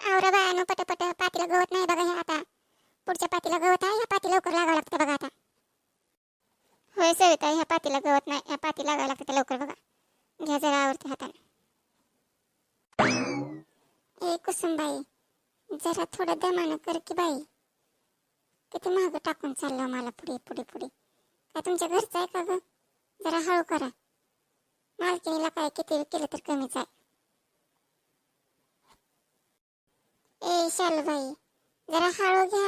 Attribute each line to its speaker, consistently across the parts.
Speaker 1: आवरा बायानो पटपट. पातीला गवत नाही बघा हे आता. पुढच्या पातीला गवत आहे ह्या पाती लवकर लागावं लागतं बघा आता. होय सविता ह्या पातीला गवत नाही ह्या पाती लागावं लागतं लवकर बघा. घ्या जरा आवडते हाताने ए कुसुमबाई जरा थोडं दमानं कर की बाई. किती मागं टाकून चाललं हो मला पुढे पुढे पुढे. काय तुमच्या घरचं आहे का ग? जरा हळू करा. मालकिनीला काय किती केलं तर कमीच आहे. ए शालूबाई जरा हळू घ्या.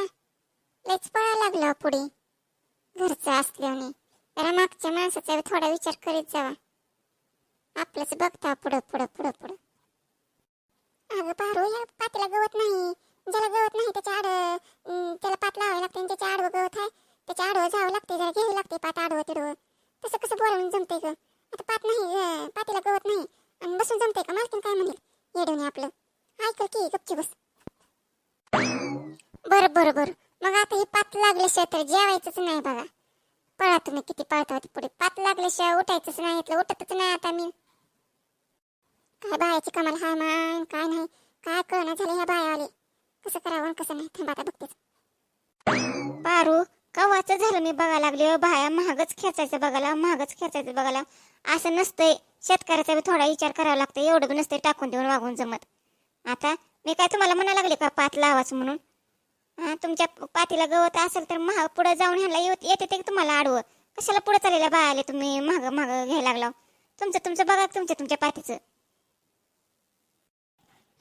Speaker 1: लयच पळा लागलं हो पुढे. घरचं असल्याने जरा मागच्या माणसाचा थोडा विचार करीत जावा. आपलंच बघता पुढं पुढं पुढं पुढं. अगं पारू या पातीला गवत नाही. ज्याला गवत नाही त्याच्या आड त्याला पात लावावी लागते त्याच्या आडवं गवत आहे त्याच्या आडवं जावं लागते जरा घ्यावी लागते पात आडवं तिडवं. तसं कसं बोलावून जमतंय ग? आता पात नाही पातीला गवत नाही. आणि बसून जमतंय का? मालकीन काय म्हणेल? येडवणे आपलं. ऐकल की गपची बस. बरं बरं बरं. मग आता ही पात लागल्याशिवाय तर जेवायचंच नाही बघा. पळा तुम्ही किती पळता होते पुढे. पात लागल्याशिवाय उठायचंच नाही इथलं उठतच नाही आता मी. काय बायाची कमाल हाय मान काय नाही. काय कळणं झालं ह्या बायावाले कसं करावं कसं नाही? थांबा आता बघतेच
Speaker 2: पारू कवाचं झालं मी बघायला लागले हो बाया. महागच खेचायचं बघायला महागच खेचायचं बघायला. असं नसतंय. शेतकऱ्याचा बी थोडा विचार करावा लागतो एवढं बी नसतंय टाकून देऊन वागून जमत. आता मी काय तुम्हाला म्हणा लागले का पात लावाच म्हणून? तुमच्या पातीला गवत असेल तर महा पुढे जाऊन ह्याला येते ते तुम्हाला आडवं? कशाला पुढे चाललेल्या बायाले तुम्ही? महाग महाग घ्यायला लागला तुमचं तुमचं बघा तुमच्या तुमच्या पातीचं.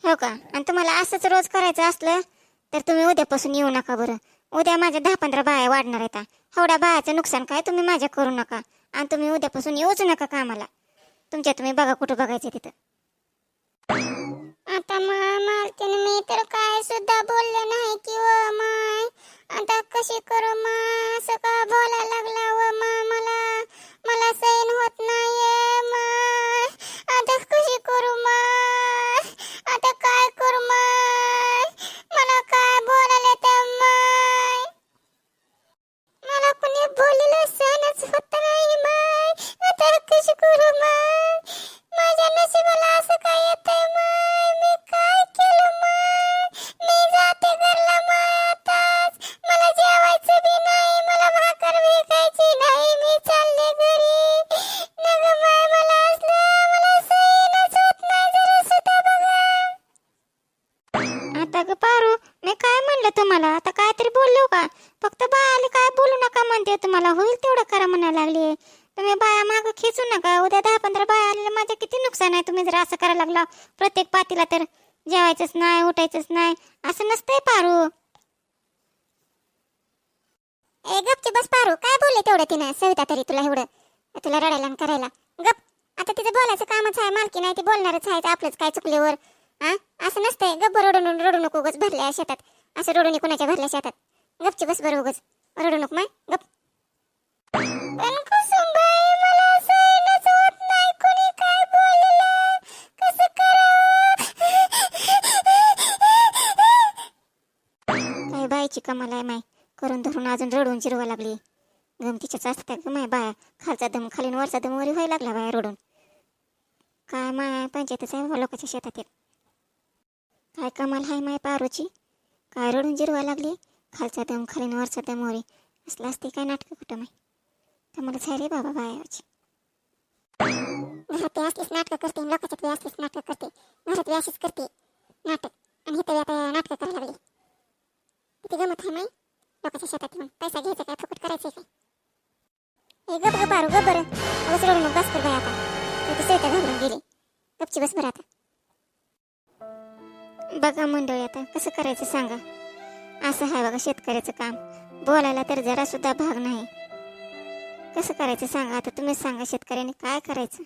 Speaker 2: हो का? आणि तुम्हाला असंच रोज करायचं असलं तर तुम्ही उद्यापासून येऊ नका बरं. उद्या माझ्या दहा पंधरा बाया वाढणार आहेत एवढ्या बायाचं नुकसान काय तुम्ही माझ्या करू नका. आणि तुम्ही उद्यापासून येऊच नका कामाला. तुमच्या तुम्ही बघा कुठं बघायचं तिथं.
Speaker 1: आता मा- मी तर काय सुद्धा बोलले नाही की व माय. आता कशी करू मा? असं का बोलायला लागला व मा
Speaker 2: तुम्हाला? आता काहीतरी बोललो का? फक्त बायाला काय बोलू नका म्हणते तुम्हाला. होईल तेवढं करा म्हणायला लागले. तुम्ही बाया माग खेचू नका. उद्या दहा पंधरा बाया आलेलं माझं किती नुकसान आहे? तुम्ही जर असं करायला लागला प्रत्येक पातीला तर जेवायचंच नाही उठायचंच नाही. असं नसतंय पारू.
Speaker 1: ए गपची बस पारू. काय बोलले तेवढं तिनं? सविता तरी तुला एवढं. तुला रडायला आणि करायला. गप. आता तिचं बोलायचं कामच आहे. मालकी नाही ती बोलणारच आहे. आपलंच काय चुकल्यावर. हा असं नसतंय. गप्प रडून रडू नको उगच भरल्या शेतात. असं रडून कोणाच्या भरल्या शेतात. गपची बस बरं उगच. रडू नको माय गप. नाही काय
Speaker 2: बायची कमाल आहे माय. करून धरून अजून रडून चिरवा लागली. गमतीच्याच असतात का माय बाया. खालचा दम खालीन वरचा दम वरी व्हायला लागला बाया रडून. काय माय पंचायतच आहे लोकांच्या शेतात काय कमाल आहे माय पारोची. काय रडून जिरवा लागली? खालचा दम खालीन वरचा दम वरी असला असते काय नाटकं कुठं माही तर मला झाले बाबा बायाची
Speaker 1: घरात ते असलीच नाटकं करते लोकांच्यात बी असलीच नाटकं करते घरात बी अशीच करते. नाटक. आणि इथं आता नाटकं करायला लागली. किती गमत आहे माही लोकांच्या शेतात येऊन पैसा घ्यायचा काय फुकट करायचं काय? ए गप गप आरू गप बरं. बस बस कर बाई आता. तू ती सविता घाबरून गेली. गपची बस बरं आता.
Speaker 2: बघा मंडळी आता कसं करायचं सांगा? असं आहे बघा शेतकऱ्याचं काम. बोलायला तर जरा सुद्धा भाग नाही. कसं करायचं सांगा? आता तुम्हीच सांगा शेतकऱ्याने काय करायचं?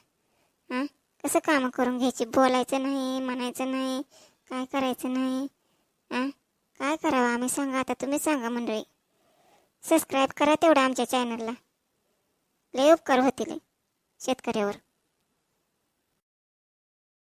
Speaker 2: हां कसं कामं करून घ्यायची? बोलायचं नाही म्हणायचं नाही काय करायचं नाही? हां काय करावं? आम्ही सांगा आता तुम्ही सांगा मंडळी. सबस्क्राईब करा तेवढं आमच्या चॅनलला लय उपकार होतील शेतकऱ्यावर.